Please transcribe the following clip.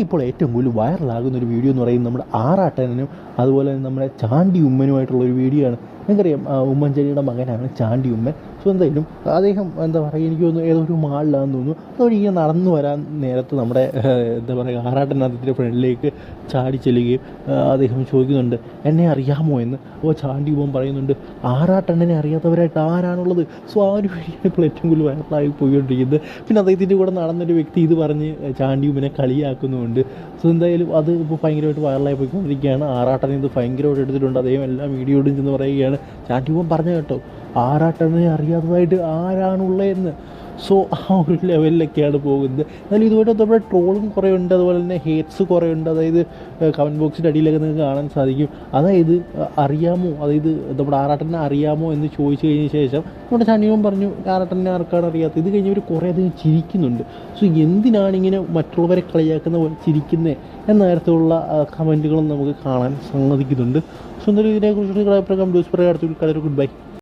ഇപ്പോൾ ഏറ്റവും കൂടുതൽ വൈറലാകുന്ന ഒരു വീഡിയോ എന്ന് പറയുന്നത് നമ്മുടെ ആറാട്ടനും അതുപോലെ തന്നെ നമ്മുടെ ചാണ്ടി ഉമ്മനുമായിട്ടുള്ള ഒരു വീഡിയോ ആണ്. നിങ്ങൾക്കറിയാം ഉമ്മൻചേരിയുടെ മകനാണ് ചാണ്ടി ഉമ്മൻ. സോ എന്തായാലും അദ്ദേഹം എന്താ പറയുക എനിക്ക് തോന്നുന്നു ഏതോ ഒരു മാളിലാണെന്ന് തോന്നുന്നു ഇങ്ങനെ നടന്നു വരാൻ നേരത്ത് നമ്മുടെ എന്താ പറയുക ആറാട്ടനാഥത്തിന്റെ ഫ്രണ്ടിലേക്ക് ചാടി ചെല്ലുകയും അദ്ദേഹം ചോദിക്കുന്നുണ്ട് എന്നെ അറിയാമോ? എന്ന്. അപ്പോൾ ചാണ്ടി ഉമ്മൻ പറയുന്നുണ്ട് ആറാട്ടണ്ണനെ അറിയാത്തവരായിട്ട് ആരാണുള്ളത്? സോ ആ ഒരു വീഡിയോ ഇപ്പോൾ ഏറ്റവും കൂടുതൽ വൈറലായി പോയിക്കൊണ്ടിരിക്കുന്നത് പിന്നെ അദ്ദേഹത്തിന്റെ കൂടെ നടന്നൊരു വ്യക്തി ഇത് പറഞ്ഞ് ചാണ്ടി ഉമ്മനെ കളിയാക്കുന്നുമുണ്ട്. സോ എന്തായാലും അത് ഇപ്പോൾ ഭയങ്കരമായിട്ട് വൈറലായി പോയിക്കൊണ്ടിരിക്കുകയാണ് ആറാട്ടനെ ഇത് ഭയങ്കരമായിട്ട് എടുത്തിട്ടുണ്ട്. അദ്ദേഹം എല്ലാ വീഡിയോയിലും ചെന്ന് പറയുകയാണ് ചാണ്ടി ഉമ്മൻ പറഞ്ഞു കേട്ടോ ആറാട്ടനെ അറിയാത്തതായിട്ട് ആരാണുള്ളതെന്ന്. സോ ആ ഒരു ലെവലിലൊക്കെയാണ് പോകുന്നത്. എന്നാലും ഇതുമായിട്ട് നമ്മുടെ ട്രോളും കുറേ ഉണ്ട് അതുപോലെ തന്നെ ഹേറ്റ്സ് കുറേ ഉണ്ട്. അതായത് കമന്റ് ബോക്സിന്റെ അടിയിലൊക്കെ നിങ്ങൾക്ക് കാണാൻ സാധിക്കും. അതായത് അറിയാമോ? അതായത് നമ്മുടെ ആറാട്ടനെ അറിയാമോ എന്ന് ചോദിച്ചു കഴിഞ്ഞ ശേഷം നമ്മുടെ ചാണ്ടിയവൻ പറഞ്ഞു ആറാട്ടനെ ആർക്കാണ് അറിയാത്തത്? ഇത് കഴിഞ്ഞവർ കുറേ അധികം ചിരിക്കുന്നുണ്ട്. സോ എന്തിനാണ് ഇങ്ങനെ മറ്റുള്ളവരെ കളിയാക്കുന്ന പോലെ ചിരിക്കുന്നത് എന്ന തരത്തിലുള്ള കമന്റുകളും നമുക്ക് കാണാൻ സമ്മതിക്കുന്നുണ്ട്. സോ എന്തായാലും ഇതിനെക്കുറിച്ചുള്ള അഭിപ്രായം ന്യൂസ് പറയാം. അടുത്ത ഗുഡ് ബൈ